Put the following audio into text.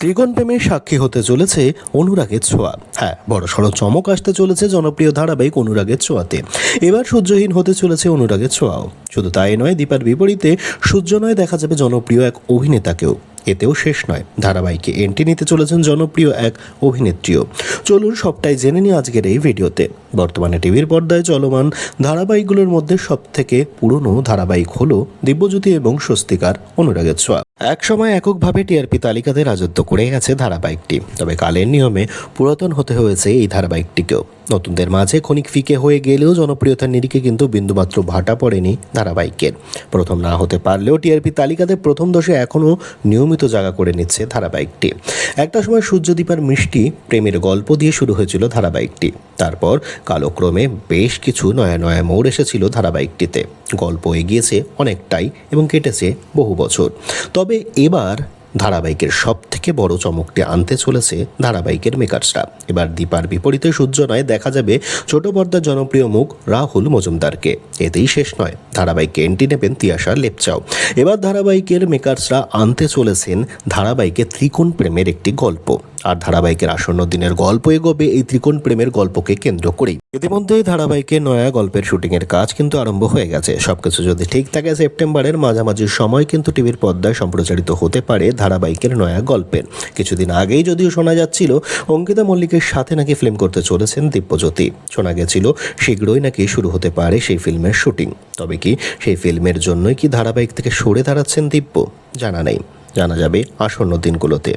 ত্রিকোণ প্রেমের সাক্ষী হতে চলেছে অনুরাগের ছোঁয়া। হ্যাঁ বড় সড়ো চমক আসতে চলেছে জনপ্রিয় ধারাবাহিক অনুরাগের ছোঁয়াতে। এবার সূর্যহীন হতে চলেছে অনুরাগের ছোঁয়াও। শুধু তাই নয়, দীপার বিপরীতে সূর্য নয় দেখা যাবে জনপ্রিয় এক অভিনেতাকেও। এতেও শেষ নয়, ধারাবাহিকে এন্ট্রি নিতে চলেছেন জনপ্রিয় এক অভিনেত্রীও। চলুন সবটাই জেনে নিই আজকের এই ভিডিওতে। বর্তমানে টিভির পর্দায় চলমান ধারাবাহিকগুলোর মধ্যে সব থেকে পুরনো ধারাবাহিক হলো দিব্যজ্যোতি এবং স্বস্তিকার অনুরাগের ছোঁয়া। একসময় এককভাবে টিআরপি তালিকাতে রাজত্ব করে গেছে ধারাবাহিকটি, তবে কালের নিয়মে পুরাতন হতে হয়েছে এই ধারাবাহিকটিকেও। নতুনদের মাঝে ক্ষণিক ফিকে হয়ে গেলেও জনপ্রিয়তার নিরিখে কিন্তু বিন্দুমাত্র ভাটা পড়েনি ধারাবাহিকের। প্রথম না হতে পারলেও টিআরপি তালিকাতে প্রথম দশে এখনও নিয়মিত জায়গা করে নিচ্ছে ধারাবাহিকটি। একটা সময় সূর্যদীপার মিষ্টি প্রেমের গল্প দিয়ে শুরু হয়েছিল ধারাবাহিকটি। তারপর কালক্রমে বেশ কিছু নয়া নয়া মোড় এসেছিল ধারাবাহিকটিতে। গল্প এগিয়েছে অনেকটাই এবং কেটেছে বহু বছর। তবে এবার ধারাবাহিকের সব থেকে বড় চমকটি আনতে চলেছে ধারাবাহিকের মেকার্সরা। এবার দীপার বিপরীতে সূর্য নয় দেখা যাবে ছোট পর্দার জনপ্রিয় মুখ রাহুল মজুমদারকে। এতেই শেষ নয়, ধারাবাহিকে এন্ট্রি নেবেন তিয়াশা লেপচাও। এবার ধারাবাহিকের মেকার্সরা আনতে চলেছেন ধারাবাহিকে ত্রিকোণ প্রেমের একটি গল্প। আর ধারাবাহিকের আসন্ন দিনের গল্প এগোবে এই ত্রিকোণ প্রেমের গল্পকে কেন্দ্র করেই। ইতিমধ্যেই ধারাবাহিকের নয়া গল্পের শুটিংয়ের কাজ কিন্তু আরম্ভ হয়ে গেছে। সবকিছু যদি ঠিক থাকে, সেপ্টেম্বরের মাঝামাঝি সময় কিন্তু টিভির পর্দায় সম্প্রচারিত হতে পারে ধারাবাহিকের নয়া গল্পের কিছুদিন আগেই যদিও শোনা যাচ্ছিল, অঙ্কিতা মল্লিকের সাথে নাকি ফিল্ম করতে চলেছেন দিব্যজ্যোতি। শোনা গেছিল, শীঘ্রই নাকি শুরু হতে পারে সেই ফিল্মের শুটিং তবে কি সেই ফিল্মের জন্যই কি ধারাবাহিক থেকে সরে দাঁড়াচ্ছেন দিব্য? জানা নেই। জানা যাবে আসন্ন দিনগুলোতে।